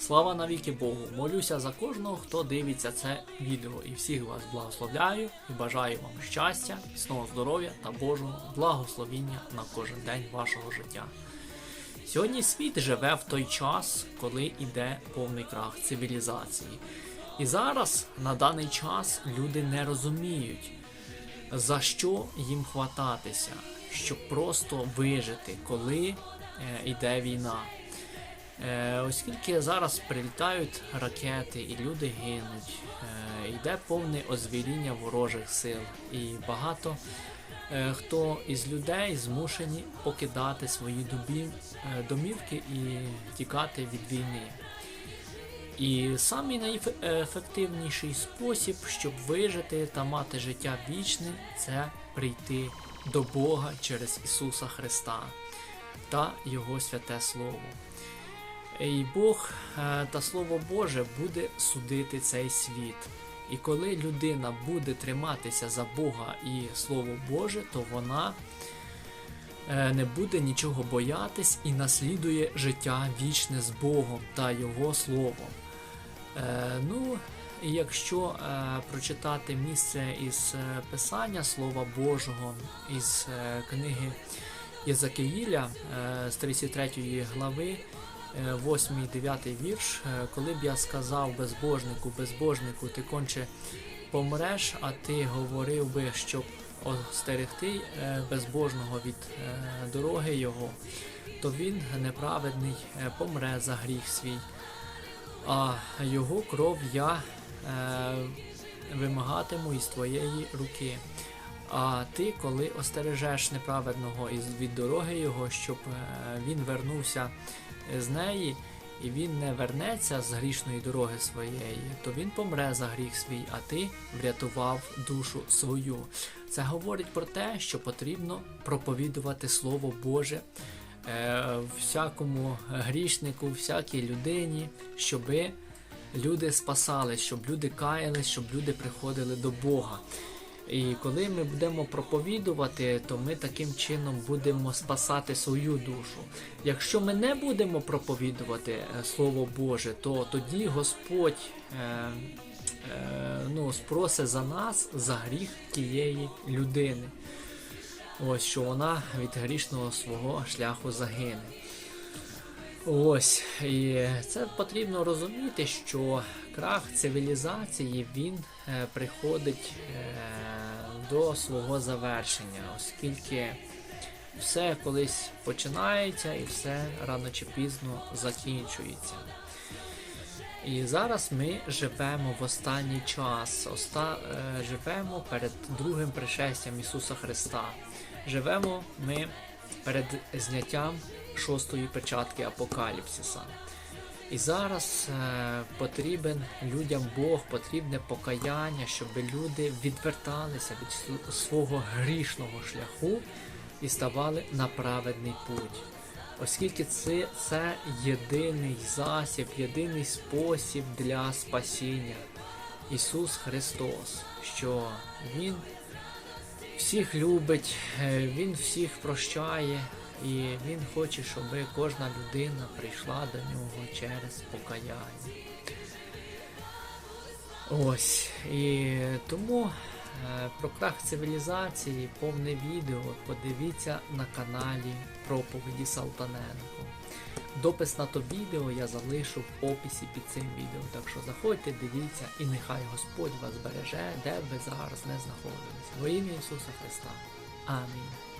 Слава навіки Богу! Молюся за кожного, хто дивиться це відео, і всіх вас благословляю і бажаю вам щастя, міцного здоров'я та Божого благословіння на кожен день вашого життя. Сьогодні світ живе в той час, коли йде повний крах цивілізації. І зараз на даний час люди не розуміють, за що їм хвататися, щоб просто вижити, коли е, йде війна. Е, оскільки зараз прилітають ракети і люди гинуть, е, йде повне озвіріння ворожих сил, і багато е, хто із людей змушені покидати свої добі, е, домівки і тікати від війни. І самий найефективніший спосіб, щоб вижити та мати життя вічне, це прийти до Бога через Ісуса Христа та Його святе Слово. І Бог е, та Слово Боже буде судити цей світ. І коли людина буде триматися за Бога і Слово Боже, то вона е, не буде нічого боятись і наслідує життя вічне з Богом та Його Словом. Е, Ну, якщо прочитати місце із Писання Слова Божого із книги Єзакиїля з 33 глави, 8-9 вірш, е, коли б я сказав безбожнику, безбожнику, ти конче помреш, а ти говорив би, щоб остерегти е, безбожного від е, дороги його, то він неправедний е, помре за гріх свій, а його кров я е, вимагатиму із твоєї руки. А ти, коли остережеш неправедного від дороги його, щоб е, він вернувся з неї, і він не вернеться з грішної дороги своєї, то він помре за гріх свій, а ти врятував душу свою. Це говорить про те, що потрібно проповідувати Слово Боже е, всякому грішнику, всякій людині, щоби люди спасались, щоб люди каялись, щоб люди приходили до Бога. І коли ми будемо проповідувати, то ми таким чином будемо спасати свою душу. Якщо ми не будемо проповідувати е, Слово Боже, то тоді Господь е, е, ну, спросить за нас за гріх тієї людини. Ось що вона від грішного свого шляху загине. Ось, і це потрібно розуміти, що крах цивілізації він е, приходить е, до свого завершення, оскільки все колись починається і все рано чи пізно закінчується. І зараз ми живемо в останній час, оста... е, живемо перед другим пришестям Ісуса Христа. Живемо ми перед зняттям шостої печатки Апокаліпсиса. І зараз е, потрібен людям Бог, потрібне покаяння, щоб люди відверталися від свого грішного шляху і ставали на праведний путь. Оскільки це, це єдиний засіб, єдиний спосіб для спасіння. Ісус Христос, що Він всіх любить, е, Він всіх прощає, і Він хоче, щоб кожна людина прийшла до нього через покаяння. Ось. І тому е, про крах цивілізації повне відео подивіться на каналі Проповіді Салтаненко. Допис на то відео я залишу в описі під цим відео. Так що заходьте, дивіться, і нехай Господь вас береже, де б ви зараз не знаходились. Во ім'я Ісуса Христа. Амінь.